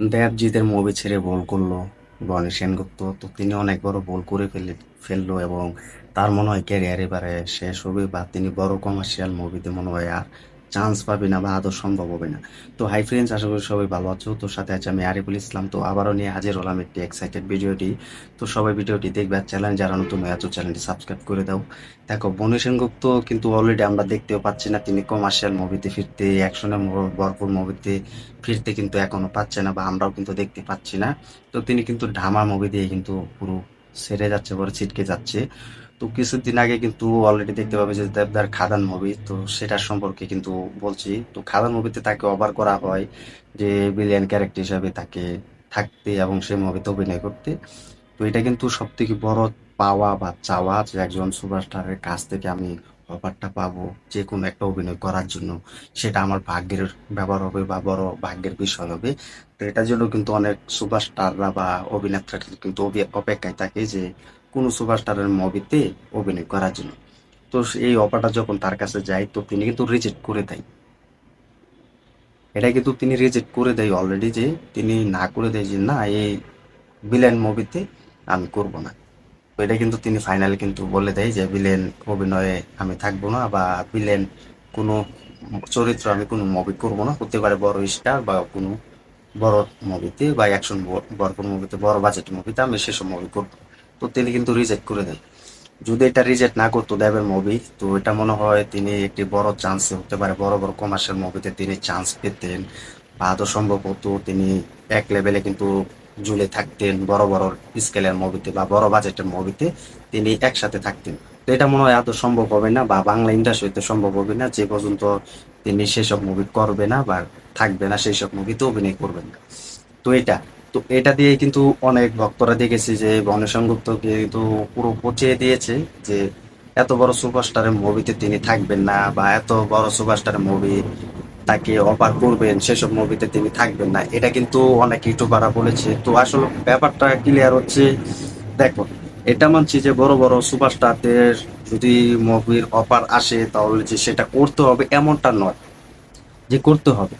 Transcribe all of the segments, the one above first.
দেবজিতের movie ছেড়ে বল করল, বনি সেনগুপ্ত। তো তিনি অনেক বড় বল করে ফেলে, ফেলল এবং তার মনে হয় ক্যারিয়ার এবারে শেষ হবে বা তিনি বড় কমার্শিয়াল মুভিতে মনে হয় আর চান্স পাবে না বা আদৌ সম্ভব হবে না। তো হাই ফ্রেন্ডস আশা করি সবাই ভালো আছো। তোর সাথে আছে আমি আরিফুল ইসলাম। তো আবারও নিয়ে হাজির হলাম একটি এক্সাইটেড ভিডিওটি। তো সবাই ভিডিওটি দেখবে আর চ্যানেল যারা নতুন হয়ে আছো চ্যানেলটি সাবস্ক্রাইব করে দাও। দেখো, বনি সেনগুপ্ত কিন্তু অলরেডি আমরা দেখতেও পাচ্ছি না। তিনি কমার্শিয়াল মুভিতে ফিরতে অ্যাকশনের ভরপুর মুভিতে ফিরতে কিন্তু এখনও পাচ্ছে না বা আমরাও কিন্তু দেখতে পাচ্ছি না। তো তিনি কিন্তু ঢামা মুভি দিয়ে কিন্তু পুরো সেরে যাচ্ছে, পরে ছিটকে যাচ্ছে। তো কিছুদিন আগে কিন্তু অলরেডি দেখতে পাবে যে দেবদার খাদান মুভি তো সেটার সম্পর্কে কিন্তু বলছি। তো খাদান মুভিতে তাকে অবার করা হয় যে বিলিয়ান ক্যারেক্টার হিসাবে তাকে থাকতে এবং সেই মুভিতে অভিনয় করতে। তো এটা কিন্তু সব থেকে বড় পাওয়া বা চাওয়া যে একজন সুপারস্টারের কাছ থেকে আমি অফারটা পাবো যে কোনো একটা অভিনয় করার জন্য। সেটা আমার ভাগ্যের ব্যাপার হবে বা বড় ভাগ্যের বিষয় হবে। তো এটার জন্য কিন্তু অনেক সুপারস্টাররা বা অভিনেত্রা কিন্তু অপে- অপেক্ষায় থাকে যে কোনো সুপারস্টারের মুভিতে অভিনয় করার জন্য। তো এই অফারটা যখন তার কাছে যায়, তো তিনি কিন্তু রিজেক্ট করে দেয়। এটা কিন্তু তিনি রিজেক্ট করে দেয় অলরেডি যে, তিনি না করে দেয় যে, না, এই ভিলেন মুভিতে আমি করব না। এটা কিন্তু তিনি ফাইনালি কিন্তু বলে দেয় যে ভিলেন অভিনয়ে আমি থাকব না বা ভিলেন কোনো চরিত্র আমি কোনো মুভি করব না। হতে পারে বড় স্টার বা কোনো বড় মুভিতে বা অ্যাকশন বড় ভরপুর মুভিতে বড় বাজেট মুভিতে আমি সেসব মুভি করব। তো তিনি কিন্তু রিজেক্ট করে দেন যদি এটা রিজেক্ট না করতো দেবের মুভি তো এটা মনে হয় তিনি একটি বড় চান্স হতে পারে, বড় বড় কমার্শিয়াল মুভিতে তিনি চান্স পেতেন বা আদৌ সম্ভব হতো তিনি এক লেভেলে কিন্তু জুলে থাকতেন, বড় বড় স্কেলের মুভিতে বা বড় বাজেটের মুভিতে তিনি একসাথে থাকতেন। তো এটা মনে হয় আদৌ সম্ভব হবে না বা বাংলা ইন্ডাস্ট্রিতে সম্ভব হবে না, যে পর্যন্ত তিনি সেসব মুভি করবে না বা থাকবে না সেই সব মুভিতে অভিনয় করবেন না। তো এটা তো এটা দিয়ে কিন্তু অনেক ভক্তরা দেখেছি যে গণেশন গুপ্তকে কিন্তু পুরো পচিয়ে দিয়েছে যে এত বড় সুপারস্টারের মুভিতে তিনি থাকবেন না বা এত বড় সুপারস্টারের মুভি তাকে অফার করবেন, সেসব মুভিতে তিনি থাকবেন না। এটা কিন্তু অনেক ইউটিউবাররা বলেছে। তো আসলে ব্যাপারটা ক্লিয়ার হচ্ছে, দেখো, এটা মানছি যে বড় বড় সুপারস্টারদের যদি মুভির অফার আসে তাহলে যে সেটা করতে হবে এমনটা নয়, যে করতে হবে।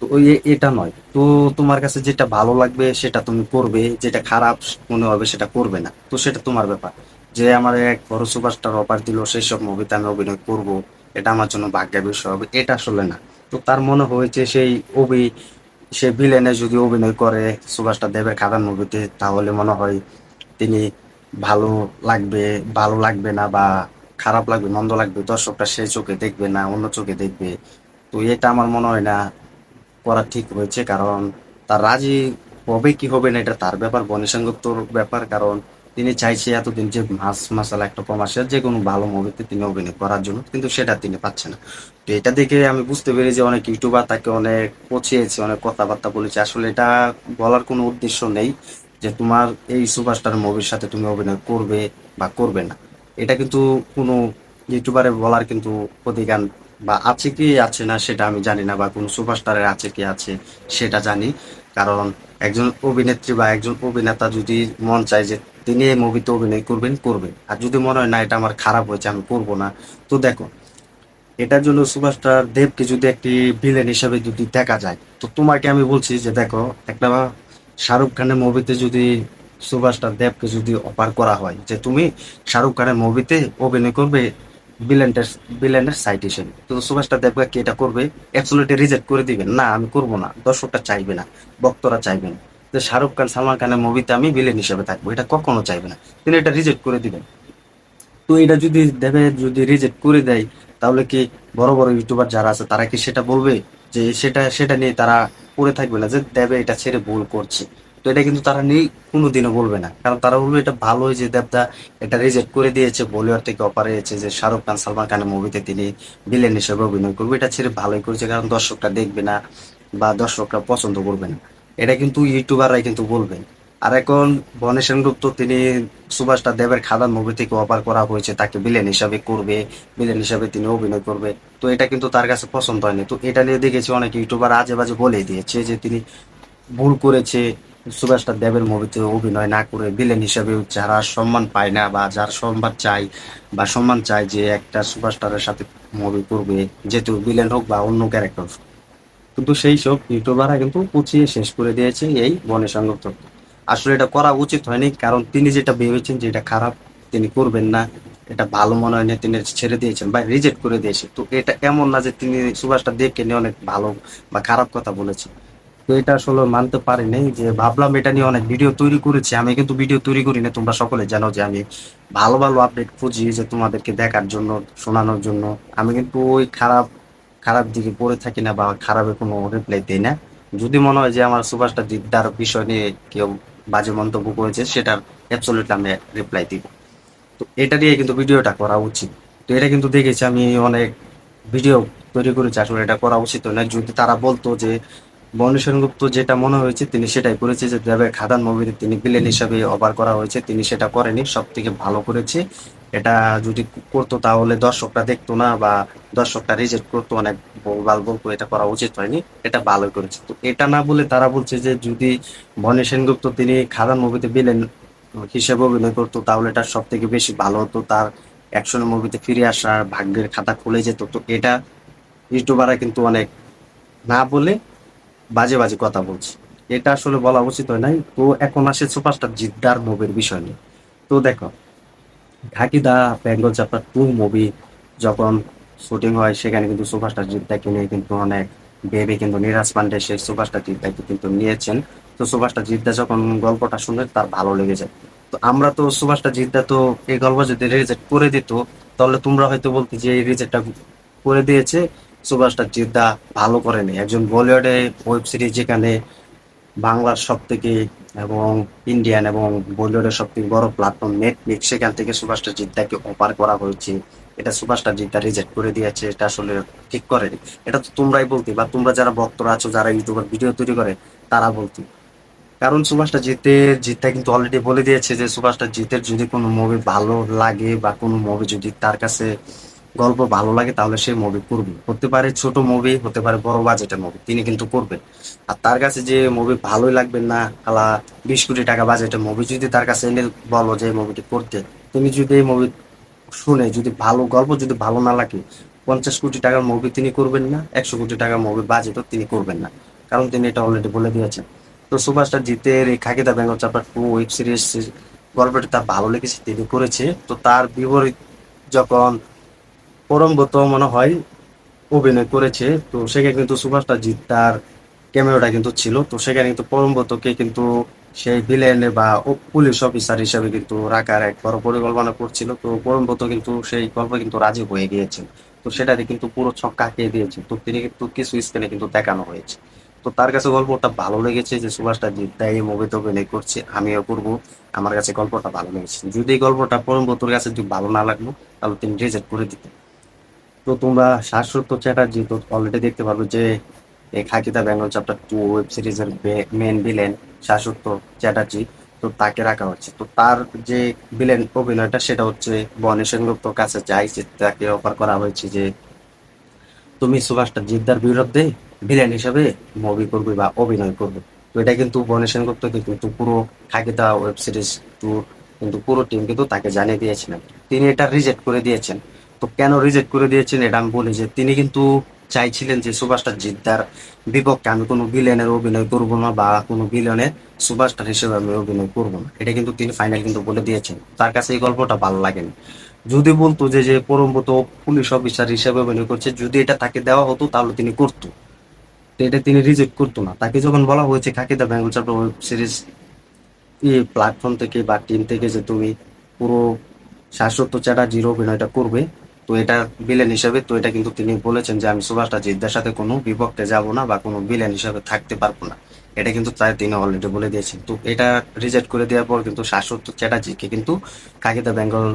তো ওই এটা নয়। তো তোমার কাছে যেটা ভালো লাগবে, সেটা তুমি করবে, যেটা খারাপ মনে হবে সেটা করবে না। তো সেটা তোমার ব্যাপার। যে আমার এক বড় সুপারস্টার অফার দিল সেই সব মুভিতে আমি অভিনয় করব, এটা আমার জন্য ভাগ্যের বিষয় হবে, এটা আসলে না। তো তার মনে হয়েছে সেই অভি সে ভিলেনে যদি অভিনয় করে সুভাষটা দেবের খাদান মুভিতে তাহলে মনে হয় তিনি ভালো লাগবে ভালো লাগবে না বা খারাপ লাগবে, মন্দ লাগবে দর্শকটা সেই চোখে দেখবে না, অন্য চোখে দেখবে। তো এটা আমার মনে হয় না করা ঠিক হয়েছে, কারণ তার রাজি হবে কি হবে না এটা তার ব্যাপার বনি ব্যাপার, কারণ তিনি চাইছে এতদিন যে মাস মাসালা একটা কমার্শিয়াল যে কোনো ভালো মুভিতে তিনি অভিনয় করার জন্য, কিন্তু সেটা তিনি পাচ্ছেন না। তো এটা দেখে আমি বুঝতে পেরেছি যে অনেক ইউটিউবার তাকে অনেক পচিয়েছে, অনেক কথাবার্তা বলেছে। আসলে এটা বলার কোনো উদ্দেশ্য নেই যে তোমার এই সুপারস্টার মুভির সাথে তুমি অভিনয় করবে বা করবে না। এটা কিন্তু কোনো ইউটিউবারে বলার কিন্তু অধিকার বা আছে কি আছে না সেটা আমি জানি না বা কোনো সুপারস্টারের আছে কি আছে সেটা জানি। কারণ একজন অভিনেত্রী বা একজন অভিনেতা যদি মন চায় যে তিনি এই মুভিতে অভিনয় করবেন করবেন আর যদি মনে হয়, না, এটা আমার খারাপ হয়েছে, আমি করব না। তো দেখো, এটার জন্য সুপারস্টার দেবকে যদি একটি ভিলেন হিসেবে যদি দেখা যায়, তো তোমাকে আমি বলছি যে দেখো, একটা শাহরুখ খানের মুভিতে যদি সুপারস্টার দেবকে যদি অপার করা হয়, যে তুমি শাহরুখ খানের মুভিতে অভিনয় করবে ভিলেনের ভিলেনের সাইড হিসেবে তো সুপারস্টার দেবকে কি এটা করবে? অ্যাবসলিউটলি রিজেক্ট করে দিবেন না, আমি করব না। দর্শকটা চাইবে না, ভক্তরা চাইবে না। যে শাহরুখ খান, সালমান খানের মুভিতে আমি ভিলেন হিসেবে থাকব। এটা কখনো চাইবে না। তিনি এটা রিজেক্ট করে দিবেন। তো এটা যদি দেবে যদি রিজেক্ট করে দেয়, তাহলে কি বড় বড় ইউটিউবার যারা আছে, তারা কি সেটা বলবে? যে সেটা সেটা নিয়ে তারা পড়ে থাকবে না যে দেবে, এটা ছেড়ে ভুল করছে। এটা কিন্তু তারা নিয়ে কোনোদিনও বলবে না। কারণ তারা বলবে, এটা ভালোই যে দেবদা এটা রিজেক্ট করে দিয়েছে, বলিউড থেকে অফার হয়েছে যে শাহরুখ খান, সালমান খানের মুভিতে তিনি ভিলেন হিসেবে অভিনয় করবে। এটা ছেড়ে ভালোই করেছে, কারণ দর্শকরা দেখবে না বা দর্শকরা পছন্দ করবে না। এটা কিন্তু ইউটিউবাররাই কিন্তু বলবেন আর এখন বনি সেনগুপ্ত, তিনি সুভাষটা দেবের খাদান মুভি থেকে অফার করা হয়েছে, তাকে ভিলেন হিসাবে করবে ভিলেন হিসাবে তিনি অভিনয় করবে। তো এটা কিন্তু তার কাছে পছন্দ হয়নি। তো এটা নিয়ে দেখেছি অনেক ইউটিউবার আজে বাজে বলে দিয়েছে যে তিনি ভুল করেছে সুভাষটা দেবের মুভিতে অভিনয় না করে ভিলেন হিসাবে যারা সম্মান পায় না বা যার সম্মান চাই বা সম্মান চায় যে একটা সুপারস্টারের সাথে মুভি করবে, যেহেতু ভিলেন হোক বা অন্য ক্যারেক্টার কিন্তু সেই সব ইউটিউবাররা কিন্তু পুচিয়ে শেষ করে দিয়েছে এই বনের সংযুক্ত আসলে এটা করা উচিত হয়নি, কারণ তিনি যেটা ভেবেছেন যে এটা খারাপ, তিনি করবেন না। এটা ভালো মনে হয় না, তিনি ছেড়ে দিয়েছেন বা রিজেক্ট করে দিয়েছে। তো এটা এমন না যে তিনি সুভাষটা দেখে নিয়ে অনেক ভালো বা খারাপ কথা বলেছে তো এটা আসলে মানতে পারি নাই যে ভাবলাম এটা নিয়ে অনেক ভিডিও তৈরি করেছি। আমি কিন্তু ভিডিও তৈরি করি না তোমরা সকলে জানো যে আমি ভালো ভালো আপডেট খুঁজি যে তোমাদেরকে দেখার জন্য, শোনানোর জন্য। আমি কিন্তু ওই খারাপ খারাপ দিকে পড়ে থাকি না বা খারাপের কোনো রিপ্লাই দিই না। যদি মনে হয় যে আমার সুভাষটা দিকদার বিষয় নিয়ে কেউ বাজে মন্তব্য করেছে, সেটার অ্যাবসলিউটলি আমি রিপ্লাই দিব। তো এটা দিয়ে কিন্তু ভিডিওটা করা উচিত। তো এটা কিন্তু দেখেছি আমি অনেক ভিডিও তৈরি করেছি, আসলে এটা করা উচিত না যদি তারা বলতো যে বনি সেনগুপ্ত যেটা মনে হয়েছে, তিনি সেটাই করেছে। যে দেবের খাদান মুভিতে তিনি বিলেন হিসাবে অফার করা হয়েছে, তিনি সেটা করেনি সব থেকে ভালো করেছে। এটা যদি করতো তাহলে দর্শকরা দেখতো না বা দর্শকরা রিজেক্ট করতো, অনেক বলবাল বলতো এটা করা উচিত হয়নি, এটা ভালোই করেছে। তো এটা না বলে তারা বলছে যে যদি বনি সেনগুপ্ত তিনি খাদান মুভিতে বিলেন হিসেবে অভিনয় করতো, তাহলে এটা সব থেকে বেশি ভালো হতো। তার অ্যাকশন মুভিতে ফিরে আসার ভাগ্যের খাতা খুলে যেত। তো এটা ইউটিউবাররা কিন্তু অনেক না বলে বাজে বাজে কথা বলছে। এটা আসলে বলা উচিত হয় নাই। তো এখন আসে সুপারস্টার জিদ্দার মুভির বিষয় নিয়ে। তো দেখো Khakee the Bengal chapter two movie যখন শুটিং হয়, সেখানে কিন্তু সুপারস্টার জিদ্দাকে নিয়ে কিন্তু অনেক ভেবে কিন্তু নিরাজ পান্ডে সেই সুপারস্টার জিদ্দাকে কিন্তু নিয়েছেন। তো সুপারস্টার জিদ্দা যখন গল্পটা শুনে তার ভালো লেগে যায়। তো আমরা তো সুভাষটা জিদ্দা তো এই গল্প যদি রিজেক্ট করে দিত, তাহলে তোমরা হয়তো বলতে যে এই রিজেক্টটা করে দিয়েছে। সুপারস্টার জিদ্দা ভালো করেনি। একজন বলিউডে ওয়েব সিরিজ যেখানে বাংলার সব থেকে এবং ইন্ডিয়ান এবং বলিউডের সব থেকে বড় প্ল্যাটফর্ম নেটফ্লিক্স সেখান থেকে সুপারস্টার জিদ্দাকে অপার করা হয়েছে। এটা সুপারস্টার জিদ্দা রিজেক্ট করে দিয়েছে, এটা আসলে ঠিক করেনি। এটা তো তোমরাই বলতে, বা তোমরা যারা বক্তরা আছো, যারা ইউটিউবার ভিডিও তৈরি করে, তারা বলতে। কারণ সুভাষটা জিতে জিতটা কিন্তু অলরেডি বলে দিয়েছে যে, সুভাষটা জিতের যদি কোনো মুভি ভালো লাগে বা কোনো মুভি যদি তার কাছে গল্প ভালো লাগে তাহলে সে মুভি করবে। হতে পারে ছোট মুভি হতে পারে বড় বাজেটের মুভি তিনি কিন্তু করবেন। আর তার কাছে যে মুভি ভালোই লাগবে না আলা বিশ কোটি টাকা বাজেটের মুভি যদি তার কাছে এনে বলো যে মুভিটি করতে তিনি যদি এই মুভি শুনে যদি ভালো গল্প যদি ভালো না লাগে, পঞ্চাশ কোটি টাকার মুভি তিনি করবেন না, একশো কোটি টাকার মুভি বাজেটও তিনি করবেন না। কারণ তিনি এটা অলরেডি বলে দিয়েছেন। তো সুভাষটা জিতের এই খাকিদা বেঙ্গল চাপার টু ওয়েব সিরিজ গল্পটি তার ভালো লেগেছে, তিনি করেছে। তো তার বিপরীত যখন পরমব্রত মনে হয় অভিনয় করেছে। তো সেখানে কিন্তু সুভাষটা জিৎ তার ক্যামেরাটা কিন্তু ছিল। তো সেখানে কিন্তু পরমব্রতকে কিন্তু সেই ভিলেন বা পুলিশ অফিসার হিসেবে কিন্তু রাখার এক বড় পরিকল্পনা করছিল। তো পরমব্রত কিন্তু সেই গল্প কিন্তু রাজি হয়ে গিয়েছেন তো সেটাতে কিন্তু পুরো ছক্কা কাটিয়ে দিয়েছে। তো তিনি কিন্তু কিছু স্ক্রিনে কিন্তু দেখানো হয়েছে। তো তার কাছে গল্পটা ভালো লেগেছে যে সুভাষটা তাই এই মুভিতে অভিনয় করছে, আমিও করব। আমার কাছে গল্পটা ভালো লেগেছে। যদি গল্পটা পরমব্রতর কাছে যদি ভালো না লাগল, তাহলে তিনি রিজেক্ট করে দিতেন। তো তোমরা শাশ্বত চ্যাটার্জি তো অলরেডি দেখতে পারবে যে, এই Khakee the Bengal chapter two web সিরিজের মেন ভিলেন শাশ্বত চ্যাটার্জি তো তাকে রাখা হচ্ছে। তো তার যে ভিলেন অভিনয়টা সেটা হচ্ছে বনে সেনগুপ্তর কাছে যে তাকে অফার করা হয়েছে যে, তুমি সুভাষটা জিদ্দার বিরুদ্ধে ভিলেন হিসাবে মুভি করবে বা অভিনয় করবে। তো এটা কিন্তু বনে সেনগুপ্তকে কিন্তু পুরো খাকিদা ওয়েব সিরিজ টুর কিন্তু পুরো টিম কিন্তু তাকে জানিয়ে দিয়েছিলেন তিনি এটা রিজেক্ট করে দিয়েছেন। তো কেন রিজেক্ট করে দিয়েছেন এটা আমি বলি যে তিনি কিন্তু চাইছিলেন যে সুভাষটা জিদ্দার বিপক্ষে আমি কোনো ভিলেনের অভিনয় করব না বা কোনো ভিলেনের সুভাষটার হিসেবে আমি অভিনয় করব না। এটা কিন্তু তিনি ফাইনাল কিন্তু বলে দিয়েছেন। তার কাছে এই গল্পটা ভালো লাগেনি যদি বলতো যে যে পরমব্রত পুলিশ অফিসার হিসেবে অভিনয় করছে, যদি এটা তাকে দেওয়া হতো, তাহলে তিনি করতো। তো এটা তিনি রিজেক্ট করতো না। তাকে যখন বলা হয়েছে Khakee the Bengal chapter web series platform থেকে বা টিম থেকে যে তুমি পুরো শাশ্বত চ্যাটার্জির অভিনয়টা করবে তো এটা ভিলেন হিসাবে, তো এটা কিন্তু তিনি বলেছেন যে আমি সুভাষটা জিদ্দার সাথে কোনো বিপক্ষে যাব না বা কোনো ভিলেন হিসাবে থাকতে পারব না। এটা কিন্তু তাই তিনি অলরেডি বলে দিয়েছেন। তো এটা রিজেক্ট করে দেওয়ার পর কিন্তু শাশ্বত চ্যাটার্জিকে কিন্তু Khakee the Bengal,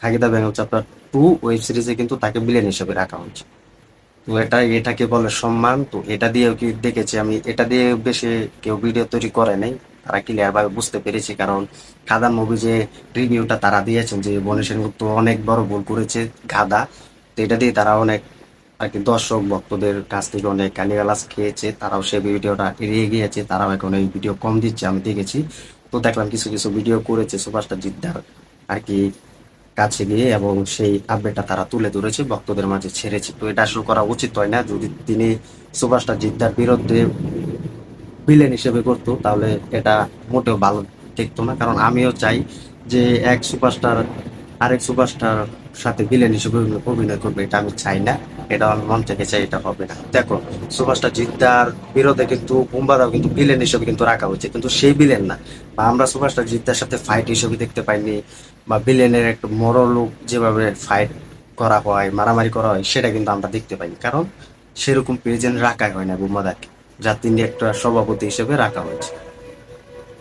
Khakee the Bengal chapter two web সিরিজে কিন্তু তাকে ভিলেন হিসেবে রাখা হয়েছে। তো এটা, এটাকে বলে সম্মান। তো এটা দিয়েও কি দেখেছি আমি, এটা দিয়ে বেশি কেউ ভিডিও তৈরি করে নাই। তারা ক্লিয়ার ভাবে বুঝতে পেরেছি, কারণ খাদান মুভি যে রিভিউটা তারা দিয়েছেন যে বনি সেনগুপ্ত অনেক বড় ভুল করেছে গাদা তো এটা দিয়ে তারা অনেক আর কি দর্শক ভক্তদের কাছ থেকে অনেক গালিগালাজ খেয়েছে, তারাও সেই ভিডিওটা এড়িয়ে গিয়েছে, তারাও এখন এই ভিডিও কম দিচ্ছে, আমি দেখেছি। তো দেখলাম কিছু কিছু ভিডিও করেছে সুপারস্টার জিদ্দার আর কি কাছে গিয়ে এবং সেই আপডেটটা তারা তুলে ধরেছে, ভক্তদের মাঝে ছেড়েছে। তো এটা আসলে করা উচিত হয় না, যদি তিনি সুভাষটা জিদ্দার বিরুদ্ধে ভিলেন হিসেবে করতো, তাহলে এটা মোটেও ভালো দেখতো না। কারণ আমিও চাই যে এক সুপারস্টার আরেক সুপারস্টার সাথে ভিলেন হিসেবে অভিনয় করবে, এটা আমি চাই না। এটা আমি মন থেকে চাই, এটা হবে না। দেখো সুপারস্টার জিদ্দার বিরোধে কিন্তু বুম্বাদাও কিন্তু ভিলেন হিসেবে কিন্তু রাখা হয়েছে, কিন্তু সেই ভিলেন না। বা আমরা সুপারস্টার জিদ্দার সাথে ফাইট হিসেবে দেখতে পাইনি, বা ভিলেনের একটা লোক যেভাবে ফাইট করা হয়, মারামারি করা হয়, সেটা কিন্তু আমরা দেখতে পাইনি। কারণ সেরকম প্রেজেন্ট রাখা হয় না বুম্বাদাকে যা তিনি একটা সভাপতি হিসেবে রাখা হয়েছে।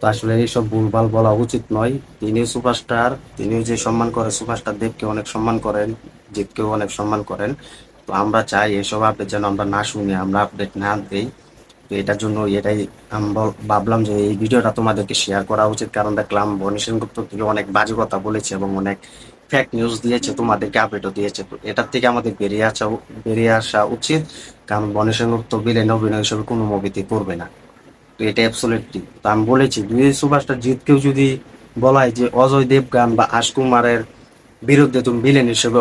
তো আসলে এইসব ভুলভাল বলা উচিত নয়। তিনিও সুপারস্টার তিনিও যে সম্মান করে, সুপারস্টার দেবকে অনেক সম্মান করেন জিতকেও অনেক সম্মান করেন। তো আমরা চাই এসব আপডেট যেন আমরা না শুনি, আমরা আপডেট না দিই। তো এটার জন্য এটাই ভাবলাম যে এই ভিডিওটা তোমাদেরকে শেয়ার করা উচিত, কারণ দেখলাম বনি সেনগুপ্ত অনেক বাজে কথা বলেছে এবং অনেক ফ্যাক নিউজ দিয়েছে, তোমাদেরকে আপডেটও দিয়েছে। তো এটার থেকে আমাদের বেরিয়ে আসা বেরিয়ে আসা উচিত। কারণ বনি সেনগুপ্ত বিলেন অভিনয় হিসেবে কোনো মুভিতে করবে না। তো এটা অ্যাবসোলিউটলি তো আমি বলেছি, দুই সুপারস্টার জিতকেও যদি বলা হয় যে অজয় দেবগান বা আশ কুমারের বিরুদ্ধে তুমি ভিলেন হিসেবে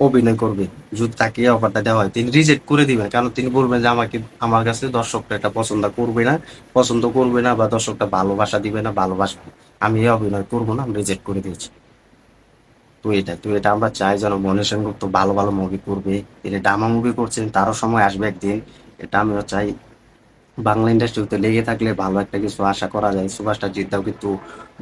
অভিনয় করবে, যদি তাকে অফারটা দেওয়া হয়, তিনি রিজেক্ট করে দিবেন। কারণ তিনি বলবেন যে আমাকে, আমার কাছে দর্শকটা এটা পছন্দ করবে না, পছন্দ করবে না বা দর্শকটা ভালোবাসা দিবে না, ভালোবাসবে। আমি এই অভিনয় করব না, আমি রিজেক্ট করে দিয়েছি। তো এটা তো এটা আমরা চাই যেন মনে সেনগুপ্ত ভালো ভালো মুভি করবে। তিনি ড্রামা মুভি করছেন, তারও সময় আসবে একদিন। এটা আমিও চাই। বাংলা ইন্ডাস্ট্রিতে লেগে থাকলে ভালো একটা কিছু আশা করা যায়। সুভাষটা জিদ্দাও কিন্তু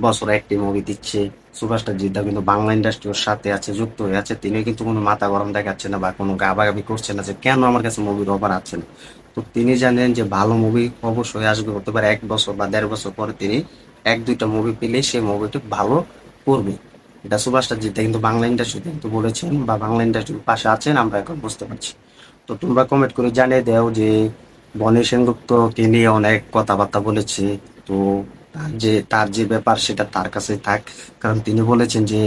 বছরে একটি মুভি দিচ্ছে। সুভাষটা জিদ্দাও কিন্তু বাংলা ইন্ডাস্ট্রির সাথে আছে, যুক্ত হয়ে আছে। তিনি কিন্তু কোনো মাথা গরম দেখাচ্ছে না বা কোনো গাবাগাবি করছে না যে কেন আমার কাছে মুভির অফার আছে না। তো তিনি জানেন যে ভালো মুভি অবশ্যই আসবে, হতে পারে এক বছর বা দেড় বছর পরে তিনি এক, দুইটা মুভি পেলে সেই মুভিটি ভালো করবে। এটা সুভাষটা জিদ্দা কিন্তু বাংলা ইন্ডাস্ট্রিতে কিন্তু বলেছেন বা বাংলা ইন্ডাস্ট্রির পাশে আছেন, আমরা এখন বুঝতে পারছি। তো তোমরা কমেন্ট করে জানিয়ে দাও যে বনি সেনগুপ্তকে নিয়ে অনেক কথাবার্তা বলেছে। তো তার যে তার যে ব্যাপার সেটা তার কাছে থাক। কারণ তিনি বলেছেন যে,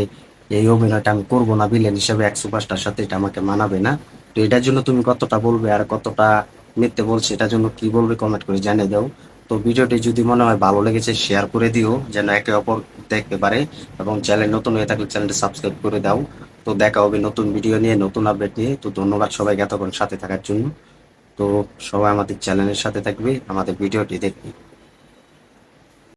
এই অভিনয়টা আমি করব না ভিলেন হিসেবে এক সুপারস্টার সাথে এটা আমাকে মানাবে না। তো এটার জন্য তুমি কতটা বলবে আর কতটা মিথ্যে বলছে, এটার জন্য কি বলবে কমেন্ট করে জানিয়ে দাও। তো ভিডিওটি যদি মনে হয় ভালো লেগেছে শেয়ার করে দিও, যেন একে অপর দেখতে পারে এবং চ্যানেল নতুন হয়ে থাকলে চ্যানেলটি সাবস্ক্রাইব করে দাও। তো দেখা হবে নতুন ভিডিও নিয়ে, নতুন আপডেট নিয়ে। তো ধন্যবাদ সবাইকে এতক্ষণ সাথে থাকার জন্য। তো সবাই আমাদের চ্যানেলের সাথে থাকবে, আমাদের ভিডিওটি দেখবে।